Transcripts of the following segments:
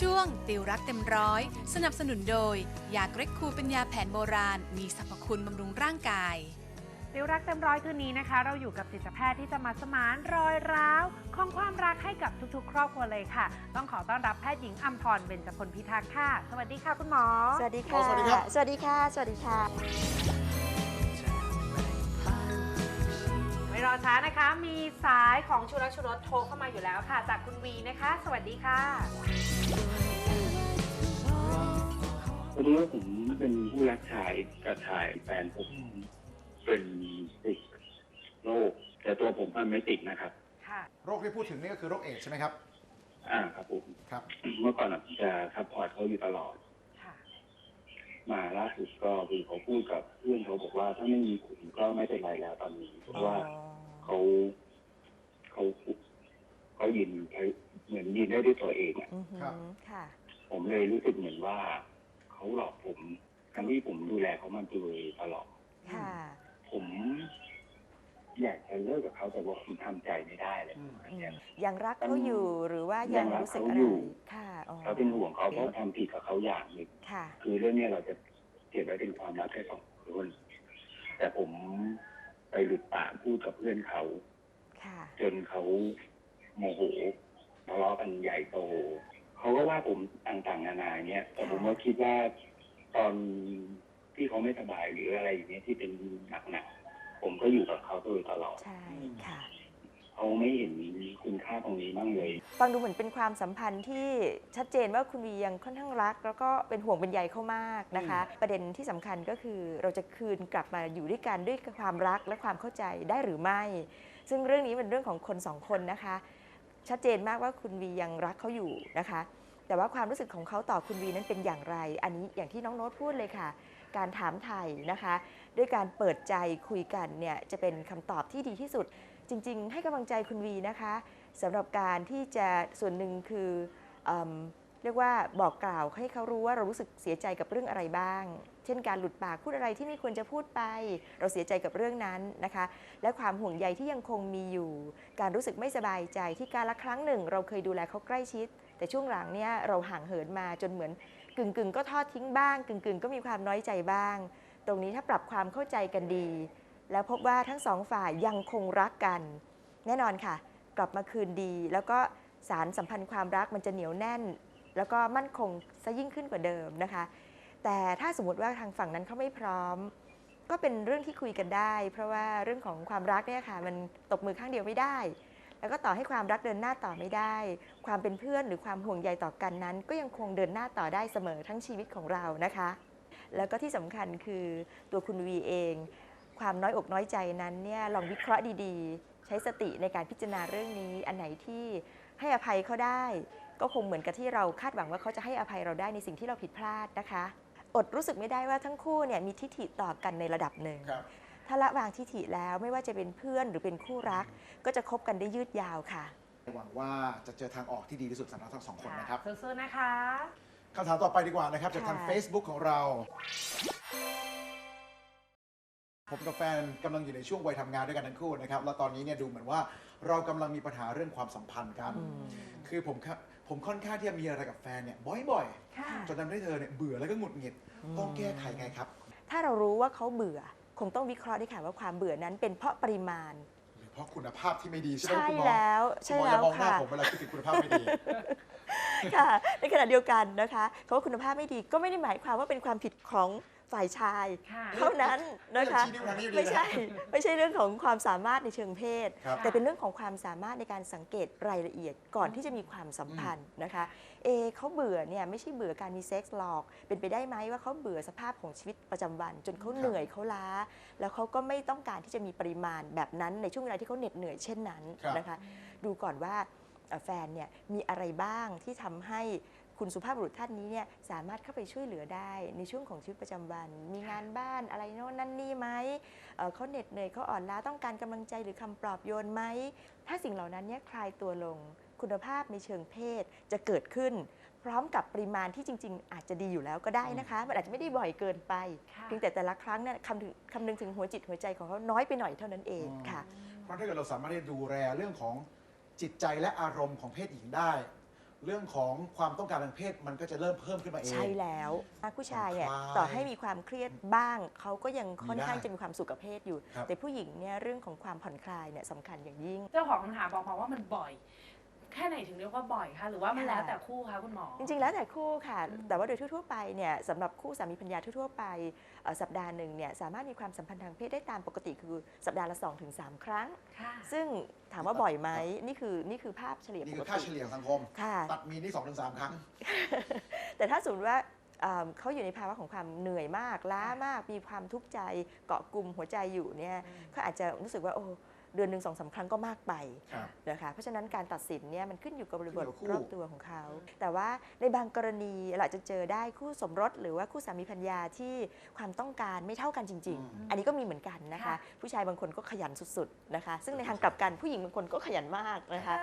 ช่วงติวรักเต็มร้อย สนับสนุนโดย ยาเกร็กคูเป็นยาแผนโบราณ มีสรรพคุณบำรุงร่างกายติวรักเต็มร้อยคืนนี้นะคะ เราอยู่กับจิตแพทย์ที่จะมาสมานรอยร้าวของความรักให้กับทุกๆ ครอบครัวเลยค่ะ ต้องขอต้อนรับแพทย์หญิงอัมพรเบญจพลพิทักษ์ค่ะ สวัสดีค่ะคุณหมอ สวัสดีค่ะ สวัสดีครับสวัสดีค่ะ สวัสดีค่ะ รอช้านะคะ มีสายของชูรักชูรสโทรเข้ามาอยู่แล้วค่ะ จากคุณวีนะคะ สวัสดีค่ะพอดีว่าผมเป็นผู้รักชายกับชายแฟนผมเป็นติดโรคแต่ตัวผมมันไม่ติดนะครับ ค่ะ โรคที่พูดถึงนี่ก็คือโรคเอดส์ใช่ไหมครับ อ่าครับผมครับ เมื่อก่อนอะจะซัพพอร์ตเขาอยู่ตลอด ค่ะ มาล่าสุดก็คือเขาพูดกับเพื่อนเขาบอกว่า ถ้าไม่มีคุณก็ไม่เป็นไรแล้วตอนนี้เพราะว่าเขาเขาเขายืนเหมือนยืน ได้ด้วยตัวเองอะอือหือครับค่ะ ผมเลยรู้สึกเหมือนว่าเขาหลอกผมทั้งที่ผมดูแลเขามาโดยตลอด ค่ะ ผม อยากจะเลิกกับเขาแต่ว่าผมทำใจไม่ได้เลยอืมอืมยังรักเขาอยู่หรือว่ายังรู้สึกอะไรยังรักเขาอยู่ ค่ะอ๋อเราเป็นห่วงเขาเพราะทำผิดกับเขาอย่างหนึ่ง ค่ะ คือเรื่องเนี้ยเราจะเก็บไว้เป็นความลับแค่สองคนแต่ผมไปหลุดปากพูดกับเพื่อนเขา ค่ะ จนเขาโมโห ทะเลาะกันใหญ่โตเขาก็ว่าผมต่างๆนานาเนี่ยแต่ผมก็คิดว่าตอนที่เขาไม่สบายหรืออะไรอย่างเงี้ยที่เป็นหนักๆผมก็อยู่กับเขาโดยตลอดใช่ค่ะเขาไม่เห็นคุณค่าตรงนี้บ้างเลย ฟังดูเหมือนเป็นความสัมพันธ์ที่ชัดเจนว่าคุณวียังค่อนข้างรัก แล้วก็เป็นห่วงเป็นใยเขามากนะคะ ประเด็นที่สำคัญก็คือเราจะคืนกลับมาอยู่ด้วยกันด้วยความรักและความเข้าใจได้หรือไม่ ซึ่งเรื่องนี้เป็นเรื่องของคนสองคนนะคะ ชัดเจนมากว่าคุณวียังรักเขาอยู่นะคะ แต่ว่าความรู้สึกของเขาต่อคุณวีนั้นเป็นอย่างไร อันนี้อย่างที่น้องโน้ตพูดเลยค่ะ การถามไทยนะคะ ด้วยการเปิดใจคุยกันเนี่ยจะเป็นคำตอบที่ดีที่สุด จริง ๆ ให้กำลังใจคุณวีนะคะสำหรับการที่จะส่วนหนึ่งคืออ เรียกว่าบอกกล่าวให้เขารู้ว่าเรารู้สึกเสียใจกับเรื่องอะไรบ้าง เช่นการหลุดปากพูดอะไรที่ไม่ควรจะพูดไป เราเสียใจกับเรื่องนั้นนะคะ และความห่วงใยที่ยังคงมีอยู่ การรู้สึกไม่สบายใจที่การละครั้งหนึ่ง เราเคยดูแลเขาใกล้ชิด แต่ช่วงหลังเนี่ยเราห่างเหินมาจนเหมือนกึ่งกึ่งก็ทอดทิ้งบ้าง กึ่งกึ่งก็มีความน้อยใจบ้าง ตรงนี้ถ้าปรับความเข้าใจกันดี แล้วพบว่าทั้งสองฝ่ายยังคงรักกัน แน่นอนค่ะ กลับมาคืนดี แล้วก็สารสัมพันธ์ความรักมันจะเหนียวแน่น แล้วก็มั่นคงซะยิ่งขึ้นกว่าเดิมนะคะ แต่ถ้าสมมติว่าทางฝั่งนั้นเขาไม่พร้อม ก็เป็นเรื่องที่คุยกันได้ เพราะว่าเรื่องของความรักเนี่ยค่ะมันตบมือข้างเดียวไม่ได้ แล้วก็ต่อให้ความรักเดินหน้าต่อไม่ได้ ความเป็นเพื่อนหรือความห่วงใยต่อกันนั้น ก็ยังคงเดินหน้าต่อได้เสมอทั้งชีวิตของเรานะคะ แล้วก็ที่สำคัญคือตัวคุณวีเอง ความน้อยอกน้อยใจนั้นเนี่ยลองวิเคราะห์ดีๆ ใช้สติในการพิจารณาเรื่องนี้อันไหนที่ให้อภัยเขาได้ก็คงเหมือนกับที่เราคาดหวังว่าเขาจะให้อภัยเราได้ในสิ่งที่เราผิดพลาดนะคะ อดรู้สึกไม่ได้ว่าทั้งคู่เนี่ยมีทิฐิต่อกันในระดับหนึ่งครับถ้าละวางทิฐิแล้วไม่ว่าจะเป็นเพื่อนหรือเป็นคู่รัก ก็จะคบกันได้ยืดยาวค่ะหวังว่าจะเจอทางออกที่ดีที่สุดสำหรับทั้งสองคนนะครับสู้ๆนะคะคำถามต่อไปดีกว่านะครับจากทางค่ะ Facebook ของเราผมกับแฟนกำลังอยู่ในช่วงวัยทำงานด้วยกันทั้งคู่นะครับ แล้วตอนนี้เนี่ยดูเหมือนว่า เรากำลังมีปัญหาเรื่องความสัมพันธ์กันอืมคือผมครับผมค่อนข้างที่จะมีอะไรกับแฟนเนี่ยบ่อยค่ะ ๆ จนทำให้เธอเนี่ยเบื่อแล้วก็หงุดหงิดต้องแก้ไขไงครับ ถ้าเรารู้ว่าเขาเบื่อ คงต้องวิเคราะห์ด้วยค่ะว่าความเบื่อนั้นเป็นเพราะปริมาณ หรือเพราะคุณภาพที่ไม่ดีใช่ไหมใช่คุณหมอแล้ว คุณใช่หมออแล้ย่าวมองหน้าค่ะ ผมเวลาคิดถึงคุณภาพไม่ดี ค่ะในขณะเดียวกันนะคะคำว่าคุณภาพไม่ดีก็ไม่ได้หมายความว่าเป็นความผิดของ ฝ่ายชายค่ะเท่านั้นนะคะชี้นิ้วทางนี้อยู่ดีนะไม่ใช่ไม่ใช่เรื่องของความสามารถในเชิงเพศครับแต่เป็นเรื่องของความสามารถในการสังเกตรายละเอียดก่อนที่จะมีความสัมพันธ์นะคะเอะเขาเบื่อเนี่ยไม่ใช่เบื่อการมีเซ็กส์หรอก เป็นไปได้ไหมว่าเขาเบื่อสภาพของชีวิตประจำวัน จนเขาเหนื่อยเขาล้า แล้วเขาก็ไม่ต้องการที่จะมีปริมาณแบบนั้นในช่วงเวลาที่เขาเหน็ดเหนื่อยเช่นนั้นครับนะคะ ดูก่อนว่าเอ่อแฟนเนี่ยมีอะไรบ้างที่ทำให้ คุณสุภาพบุรุษท่านนี้เนี่ยสามารถเข้าไปช่วยเหลือได้ในช่วงของชีวิตประจำวัน มีงานบ้านอะไรโน่นนั่นนี่ไหมเอ่อเขาเหน็ดเหนื่อยเขาอ่อนล้าต้องการกำลังใจหรือคำปลอบโยนไหม ถ้าสิ่งเหล่านั้นเนี่ยคลายตัวลง คุณภาพในเชิงเพศจะเกิดขึ้น พร้อมกับปริมาณที่จริง ๆ อาจจะดีอยู่แล้วก็ได้นะคะ มันอาจจะไม่ได้บ่อยเกินไปค่ะเพียงแต่แต่ละครั้งเนี่ยคำถึงคำนึงถึงหัวจิตหัวใจของเขาน้อยไปหน่อยเท่านั้นเองค่ะ เพราะถ้าเกิดเราสามารถที่จะดูแลเรื่องของจิตใจและอารมณ์ของเพศหญิงได้ เรื่องของความต้องการทางเพศมันก็จะเริ่มเพิ่มขึ้นมาเอง ใช่แล้วผู้ชายเนี่ยผ่อนคลายต่อให้มีความเครียดบ้าง เขาก็ยังค่อนข้างมีได้จะมีความสุขกับเพศอยู่ ครับ แต่ผู้หญิงเนี่ยเรื่องของความผ่อนคลายเนี่ยสำคัญอย่างยิ่ง เจ้าของคำถามบอกมาว่ามันบ่อย แค่ไหนถึงเรียกว่าบ่อยคะหรือว่ามันแล้วแต่คู่คะคุณหมอ จริงๆ แล้วแต่คู่ค่ะอืมแต่ว่าโดยทั่วๆไปเนี่ยสำหรับคู่สามีภรรยาทั่วๆไปเอ่อสัปดาห์หนึ่งเนี่ยสามารถมีความสัมพันธ์ทางเพศได้ตามปกติคือสัปดาห์ละ 2-3 ครั้งค่ะซึ่งถามว่าบ่อยไหมนี่คือนี่คือภาพเฉลี่ยนี่ปคืกอค่าติเฉลี่ยของสังคมค่ะตัดมีนี่สองถึงสามครั้ง แต่ถ้าสมมติว่าเอิ่มเขาอยู่ในภาวะของความเหนื่อยมากล้ามากมีความทุกข์ใจเกาะกลุ่มหัวใจอยู่เนี่ยเขาอาจจะรู้สึกว่าโอ้ เดือนหนึ่งสองสามครั้งก็มากไปครับ นะคะเพราะฉะนั้นการตัดสินเนี่ยมันขึ้นอยู่กับบริบทขึ้นอยู่กับคู่รอบตัวของเขา แต่ว่าในบางกรณีเราอาจจะเจอได้คู่สมรส หรือว่าคู่สามีภรรยาที่ความต้องการไม่เท่ากันจริง ๆ อันนี้ก็มีเหมือนกันนะคะ ค่ะ ผู้ชายบางคนก็ขยันสุดๆนะคะ ซึ่งในทางกลับกันผู้หญิงบางคนก็ขยันมากนะคะ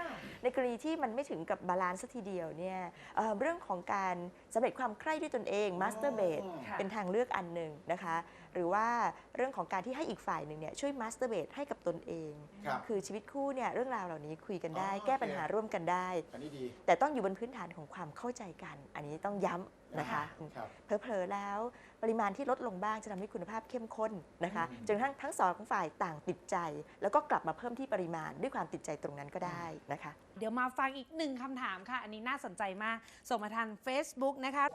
ในกรณีที่มันไม่ถึงกับบาลานซ์สักทีเดียวเนี่ยเอ่อเรื่องของการสำเร็จความใคร่ด้วยตนเองมาสเตอร์เบดค่ะ เป็นทางเลือกอันหนึ่งนะคะหรือว่าเรื่องของการที่ให้อีกฝ่ายหนึ่งเนี่ยช่วยมาสเตอร์เบดให้กับตนเอง ครับคือชีวิตคู่เนี่ยเรื่องราวเหล่านี้คุยกันได้ อ๋อแก้ปัญโอเคหาร่วมกันได้ อันนี้ดีแต่ต้องอยู่บนพื้นฐานของความเข้าใจกัน อันนี้ต้องย้ำนะคะครับ เผลอๆแล้วปริมาณที่ลดลงบ้างจะทำให้คุณภาพเข้มข้นนะคะอืม จนกระทั่งทั้งสองฝ่ายต่างติดใจ แล้วก็กลับมาเพิ่มที่ปริมาณด้วยความติดใจตรงนั้นก็ได้นะคะ เดี๋ยวมาฟังอีกหนึ่งคำถามค่ะ อันนี้น่าสนใจมาก ส่งมาทาง Facebook นะคะ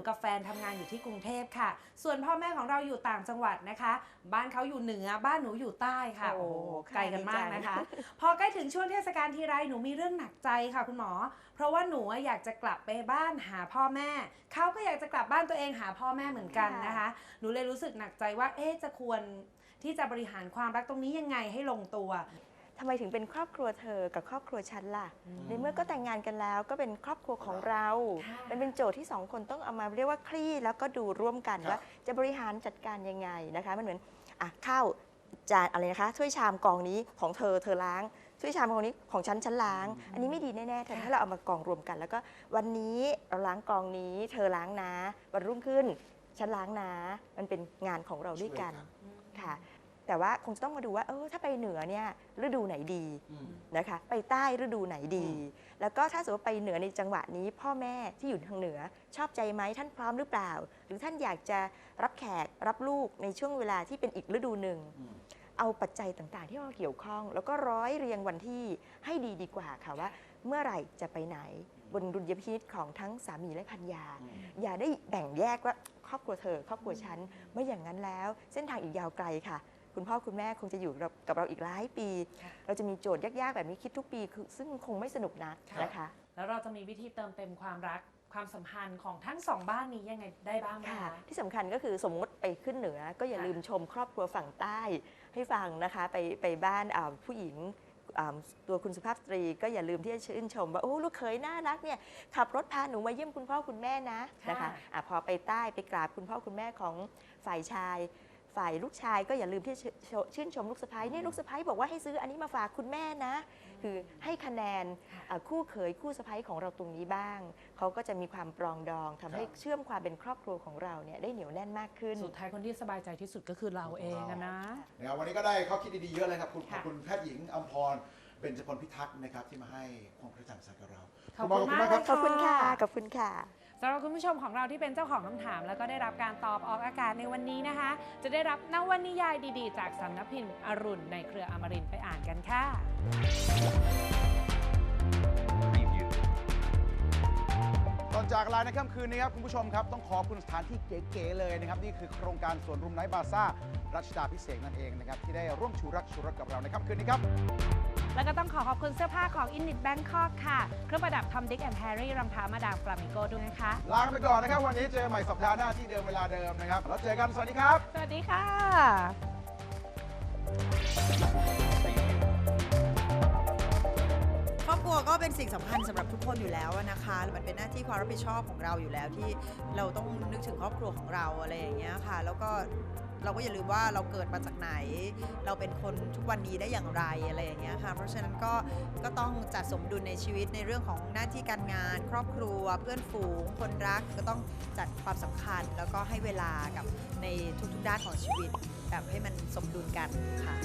หนูกับแฟนทำงานอยู่ที่กรุงเทพค่ะ ส่วนพ่อแม่ของเราอยู่ต่างจังหวัดนะคะ บ้านเขาอยู่เหนือบ้านหนูอยู่ใต้ค่ะโอ้โอ้โหค่ะไกลกันมากดีจังนะคะ พอใกล้ถึงช่วงเทศกาลทีไรหนูมีเรื่องหนักใจค่ะคุณหมอ เพราะว่าหนูอะอยากจะกลับไปบ้านหาพ่อแม่เขาก็อยากจะกลับบ้านตัวเองหาพ่อแม่เหมือนกันนะคะ หนูเลยรู้สึกหนักใจว่าเอ๊ะจะควรที่จะบริหารความรักตรงนี้ยังไงให้ลงตัว ทำไมถึงเป็นครอบครัวเธอกับครอบครัวฉันล่ะอืมในเมื่อก็แต่งงานกันแล้วก็เป็นครอบครัวของเราค่ะมันเป็นโจทย์ที่สองคนต้องเอามาเรียกว่าคลี่แล้วก็ดูร่วมกันครับว่าจะบริหารจัดการยังไงนะคะ มันเหมือนอะข้าวจานอะไรนะคะถ้วยชามกองนี้ของเธอเธอล้างถ้วยชามกองนี้ของฉันฉันล้าง อันนี้ไม่ดีแน่ๆแต่ถ้าเราเอามากองรวมกัน แล้วก็วันนี้เราล้างกองนี้ เธอล้างนะ วันรุ่งขึ้นฉันล้างนะ มันเป็นงานของเราด้วยกันค่ะ แต่ว่าคงจะต้องมาดูว่าเออถ้าไปเหนือเนี่ยฤดูไหนดีอืมนะคะ ไปใต้ฤดูไหนดี แล้วก็ถ้าสมมติว่าไปเหนือในจังหวะนี้ พ่อแม่ที่อยู่ทางเหนือชอบใจไหมท่านพร้อมหรือเปล่า หรือท่านอยากจะรับแขกรับลูกในช่วงเวลาที่เป็นอีกฤดูหนึ่งอืมเอาปัจจัยต่างๆ ที่มาเกี่ยวข้อง แล้วก็ร้อยเรียงวันที่ให้ดีดีกว่าค่ะว่า เมื่อไหร่จะไปไหน บนดุลยพินิจของทั้งสามีและภรรยาอืมอย่าได้แบ่งแยกว่าครอบครัวเธอ ครอบครัวฉันไม่อย่างนั้นแล้ว เส้นทางอีกยาวไกลค่ะ คุณพ่อคุณแม่คงจะอยู่กับกับเราอีกหลายปีค่ะเราจะมีโจทย์ยากๆแบบนี้คิดทุกปีคือซึ่งคงไม่สนุกนักนะคะ แล้วเราจะมีวิธีเติมเต็มความรักความสัมพันธ์ของทั้งสองบ้านนี้ยังไงได้บ้างไหมค่ะคะที่สำคัญก็คือสมมติไปขึ้นเหนือ ก็อย่าค่ะลืมชมครอบครัวฝั่งใต้ให้ฟังนะคะไปไปบ้านอ่าผู้หญิงอ่าตัวคุณสุภาพสตรีก็อย่าลืมที่จะชื่นชม ว่าโอ้ลูกเขยน่ารักเนี่ยขับรถพาหนูมาเยี่ยมคุณพ่อคุณแม่นะนะคะอะพอไปใต้ไปกราบคุณพ่อคุณแม่ของฝ่ายชาย ฝ่ายลูกชายก็อย่าลืมที่จะชชื่นชมลูกสะพ้ายเนี่ยลูกสะพ้ายบอกว่าให้ซื้ออันนี้มาฝากคุณแม่นะ คือให้คะแนนอะคู่เขยคู่สะพ้ายของเราตรงนี้บ้าง เขาก็จะมีความปรองดองทำให้ครับเชื่อมความเป็นครอบครัวของเราเนี่ยได้เหนียวแน่นมากขึ้น สุดท้ายคนที่สบายใจที่สุดก็คือเราเองอะนะนะครับวันนี้ก็ได้ข้อคิดดีๆเยอะเลยครับคุณขค่ะอบคุณแพทย์หญิงอัมพรเบญจพลพิทักษ์นะครับที่มาให้ความกระจ่างใสกับเราขอบหมคุณขมากครับขอบคุณค่ะขอบคุณค่ะ สำหรับคุณผู้ชมของเราที่เป็นเจ้าของคำถาม แล้วก็ได้รับการตอบออกอากาศในวันนี้นะคะ จะได้รับนวนิยายดีๆ จากสำนักพิมพ์อรุณในเครืออมรินทร์ไปอ่านกันค่ะ ก่อนจากลาในค่ำคืนนี้ครับคุณผู้ชมครับ ต้องขอบคุณสถานที่เก๋ๆเลยนะครับ นี่คือโครงการสวนรุมไนท์บาซ่ารัชดาพิเศษกนั่นเองนะครับ ที่ได้ร่วมชูรักชูรักกับเราในค่ำคืนนี้ครับ แล้วก็ต้องขอขอบคุณเสื้อผ้าของ Init Bangkok ค่ะ เครื่องประดับ Tom Dick and Harry รองเท้ามาดามฟลามิโกด้วยนะคะ ลาไปก่อนนะครับ วันนี้เจอใหม่สัปดาห์หน้าที่เดิมเวลาเดิมนะครับ แล้วเจอกัน สวัสดีครับ สวัสดีค่ะครอบครัวก็เป็นสิ่งสำคัญสำหรับทุกคนอยู่แล้วอะนะคะ มันเป็นหน้าที่ความรับผิดชอบของเราอยู่แล้วที่เราต้องนึกถึงครอบครัวของเราอะไรอย่างเงี้ยค่ะ แล้วก็ เราก็อย่าลืมว่าเราเกิดมาจากไหน เราเป็นคนทุกวันนี้ได้อย่างไรอะไรอย่างเงี้ยค่ะเพราะฉะนั้นก็ก็ต้องจัดสมดุลในชีวิตในเรื่องของหน้าที่การงาน ครอบครัว เพื่อนฝูง คนรักก็ต้องจัดความสำคัญ แล้วก็ให้เวลากับในทุกๆด้านของชีวิต แบบให้มันสมดุลกันค่ะ